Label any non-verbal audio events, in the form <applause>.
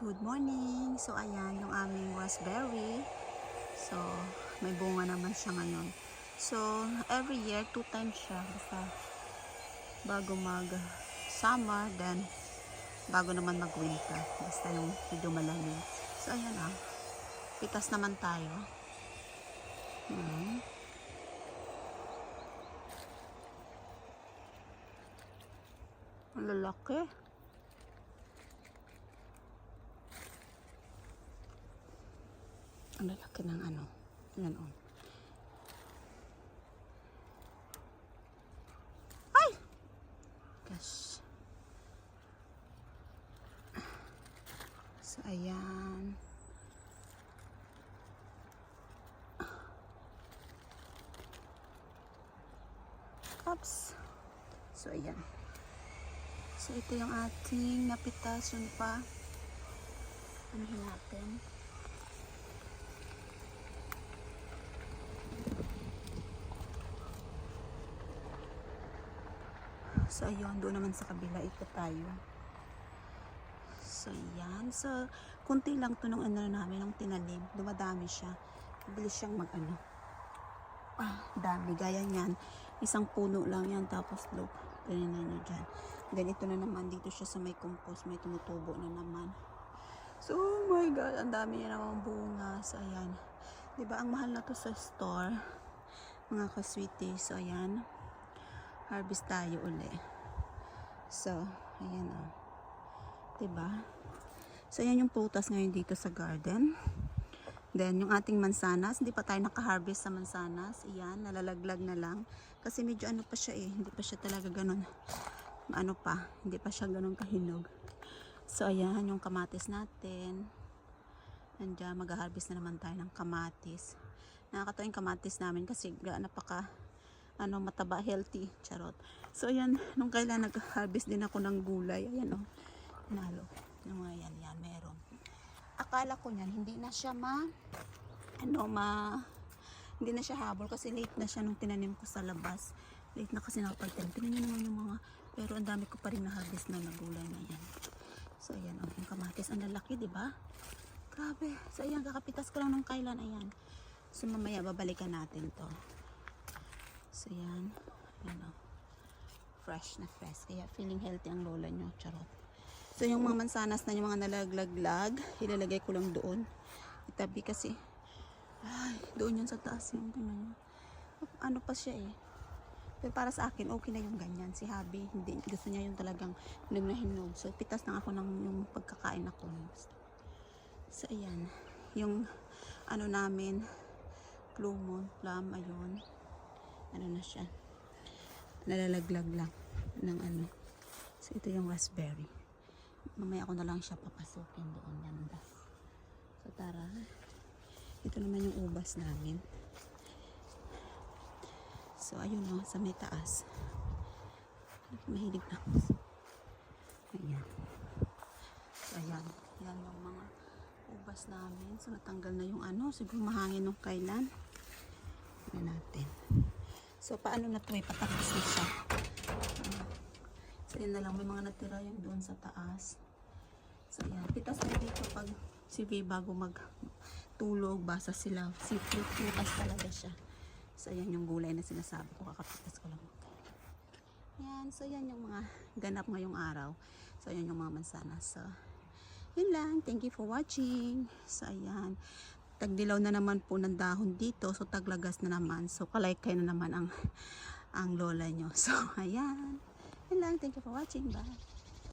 Good morning! So, ayan yung aming raspberry. So, may bunga naman siya ngayon. So, every year, two times siya. Basta, bago mag-summer, then, bago naman mag-winter. Basta yung medyo malamig. So, ayan ah. Pitas naman tayo. Hmm. Ang lalaki. Ang lalaki ng ano. Yan o. Ay! Gosh. So, ayan. Oops. So, ayan. So, ito yung ating napitas. Yun pa. Anuhin natin. So, ayun. Doon naman sa kabila. Ito tayo. So, yan. So, kunti lang to nung ano namin, nung tinalim. Dumadami siya. Mabilis siyang mag ano. Ah, dami. Gaya niyan. Isang puno lang yan. Tapos, look. Ganyan na niya dyan. Then, ito na naman. Dito siya sa may compost. May tumutubo na naman. So, oh my God. Ang dami niya naman bunga. So, ayan. Diba, ang mahal na to sa store. Mga ka-sweetie. So, ayan. Harvest tayo uli. So, ayan o. Oh. Diba? So, ayan yung prutas ngayon dito sa garden. Then, yung ating mansanas, hindi pa tayo naka-harvest sa mansanas. Iyan, nalalaglag na lang. Kasi medyo ano pa siya eh. Hindi pa siya talaga ganun. Ano pa. Hindi pa siya ganun kahinog. So, ayan, yung kamatis natin. Nandiyan, mag-harvest na naman tayo ng kamatis. Nakakatawa yung kamatis namin kasi napaka ano, mataba, healthy. Charot. So, ayan, nung kailan nag-harvest din ako ng gulay. Ayan, oh. Nalo. Yung mga yan, yan, meron akala ko niyan hindi na siya ma ano ma hindi na siya habol kasi late na siya nung tinanim ko sa labas late na kasi nakapagtanim tingnan niyo naman yung mga pero ang dami ko pa rin na-harvest na nagulay na yan so ayan oh yung kamatis ang lalaki di ba grabe so ayan kakapitas ko lang nung kailan ayan so mamaya babalikan natin to so ayan ayan oh fresh na fresh kaya feeling healthy ang lola nyo charot So, yung mga mansanas na yung mga nalaglaglag, ilalagay ko lang doon. Itabi kasi. Ay, doon yun sa taas yung tingnan. Ano pa siya eh. Pero para sa akin, okay na yung ganyan. Si Habi, hindi, gusto niya yung talagang hinog na hinog. So, pitas na ako ng yung pagkakain ako. So, ayan. Yung, ano namin, plumon, plum, ayun. Ano na siya. Nalalaglag lang ng ano. So, ito yung raspberry. Mamaya ako na lang siya papasukin doon. Ganda so tara. Ito naman yung ubas namin. So ayun o sa may taas. Mahilig na ayan. So ayan. Yan yung mga ubas namin. So natanggal na yung ano. Siguro mahangin nung kailan. Ano natin so paano na ito eh patapos na siya So, yun na lang. May mga natira yung doon sa taas. So, yan. Pitas na dito pag si V bago magtulog, basa sila. Si pitas talaga siya. So, yan yung gulay na sinasabi ko. Kakapitas ko lang. Yan. So, yan yung mga ganap ngayong araw. So, yan yung mga mansanas. So, yun lang. Thank you for watching. So, ayan. Tagdilaw na naman po ng dahon dito. So, taglagas na naman. So, kalaykay na naman ang ang lola nyo. <laughs> So, ayan. Yun lang. Thank you for watching. Bye.